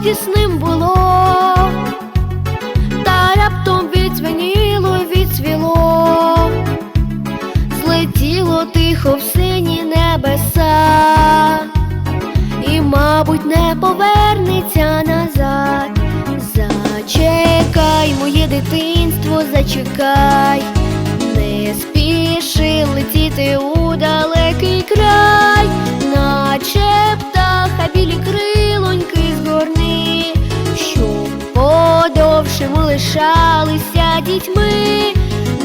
радісним було, та раптом відзвеніло, відсвіло, злетіло тихо в сині небеса, і, мабуть, не повернеться назад. Зачекай, моє дитинство, зачекай, не спіши летіти у лишалися дітьми,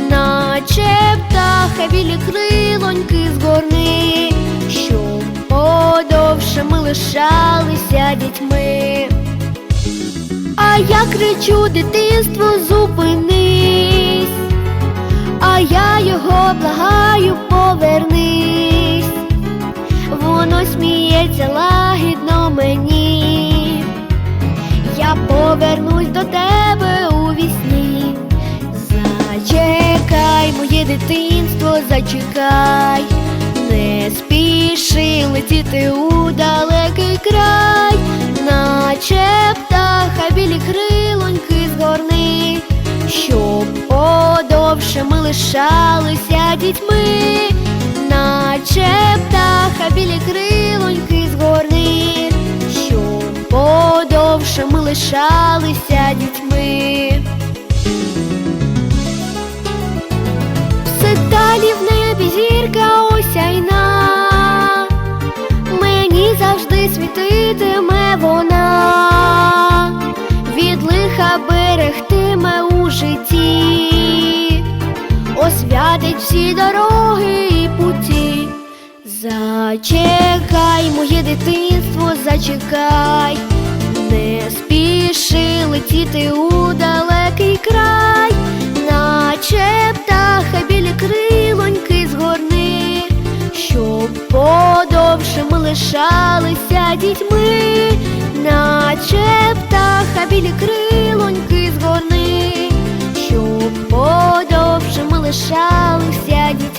наче птаха білі крилоньки згорни, щоб подовше ми лишалися дітьми. А я кричу, дитинство, зупинись, а я його благаю, повернись, воно сміється лагідно мені, я повернусь до тебе у вісні. Зачекай, моє дитинство, зачекай, не спіши летіти у далекий край, наче птаха білі крилоньки згорни, щоб подовше ми лишалися дітьми, наче птаха білі крилоньки подовше ми лишалися дітьми. Все далі в небі зірка осяйна, мені завжди світитиме вона, від лиха берегтиме у житті, освятить всі дороги і путі. Зачекай, моє дитинство, зачекай, не спіши летіти у далекий край, наче птаха білі крилоньки згорни, щоб подовше ми лишалися дітьми, наче птаха білі крилоньки згорни, щоб подовше ми лишалися дітьми.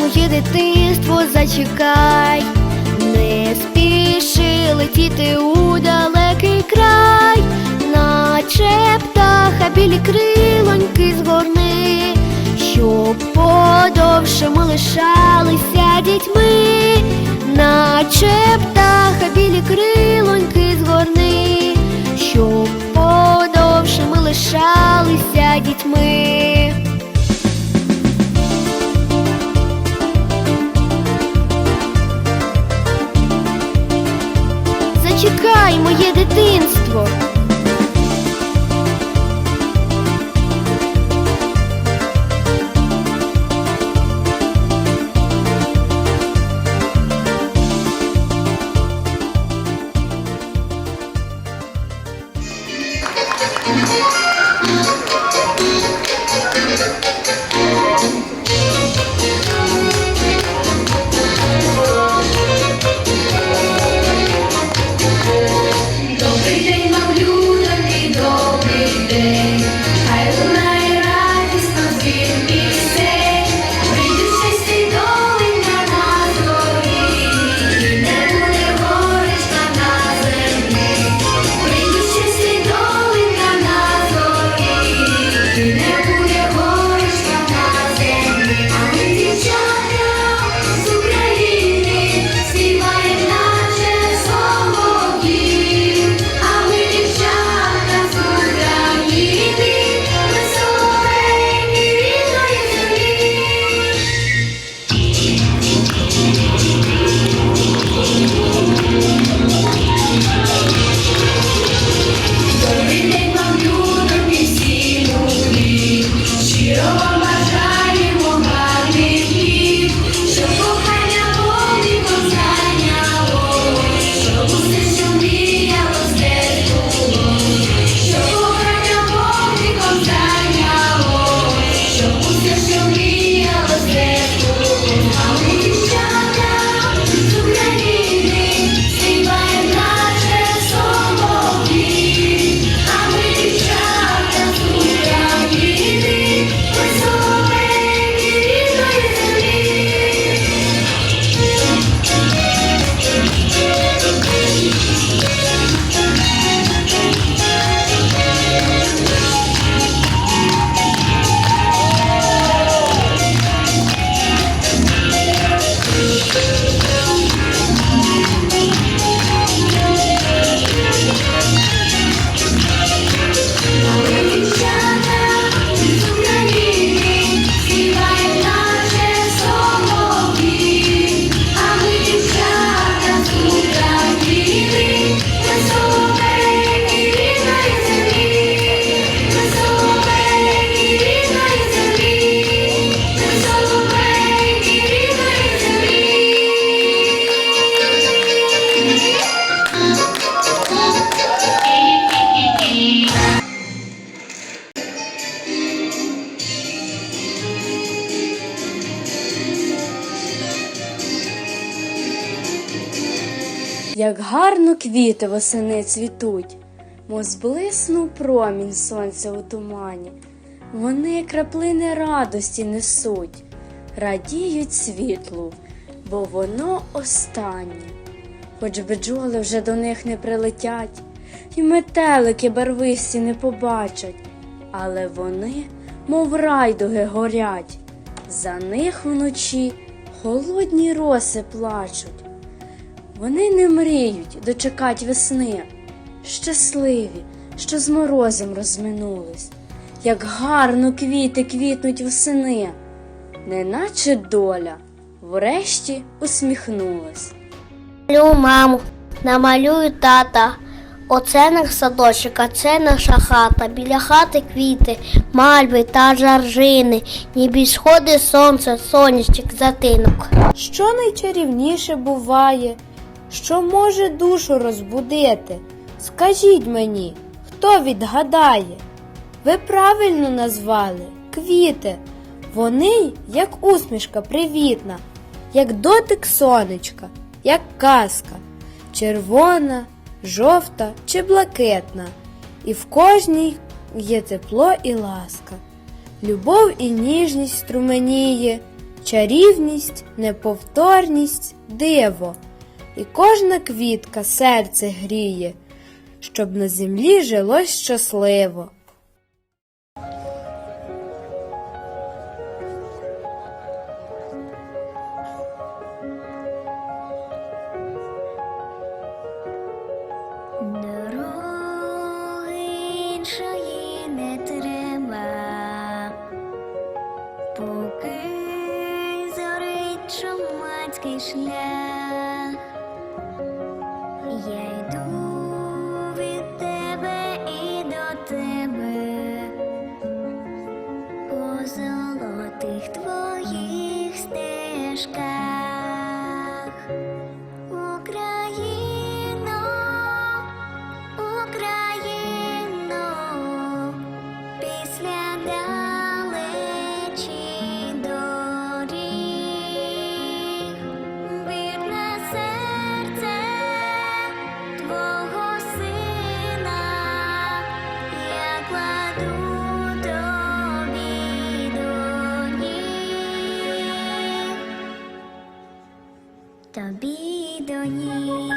Моє дитинство, зачекай, не спіши летіти у далекий край, наче птаха білі крилоньки згорни, щоб подовше ми лишалися дітьми, наче птаха білі моє Як гарно квіти восени цвітуть, мов зблиснув промінь сонця у тумані. Вони краплини радості несуть, радіють світлу, бо воно останнє. Хоч бджоли вже до них не прилетять, і метелики барвисті не побачать, але вони, мов райдуги, горять, за них вночі холодні роси плачуть. Вони не мріють дочекать весни, щасливі, що з морозом розминулись, як гарно квіти квітнуть восени, неначе доля врешті усміхнулась. Малюю маму, намалюю тата. Оце наш садочок, а це наша хата. Біля хати квіти, мальви та жаржини, ніби сходи сонце, сонячик, затинок. Що найчарівніше буває, що може душу розбудити? Скажіть мені, хто відгадає? Ви правильно назвали квіти. Вони, як усмішка привітна, як дотик сонечка, як казка, червона, жовта чи блакитна, і в кожній є тепло і ласка. Любов і ніжність струменіє, чарівність, неповторність, диво, і кожна квітка серце гріє, щоб на землі жилось щасливо. Поки зорить чумацький шлях. Тобі до ніг.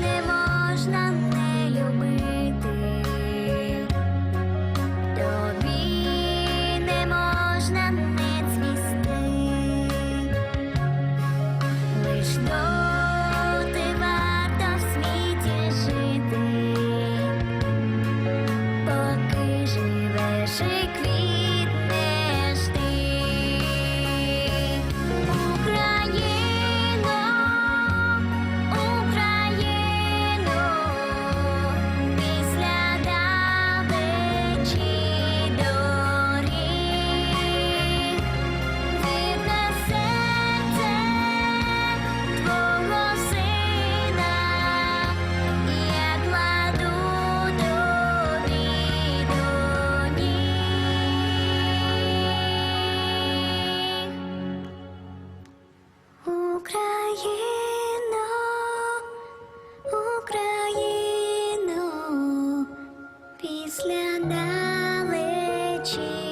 Не можна не любити, тобі не можна не цвісти, лиш доти далечі.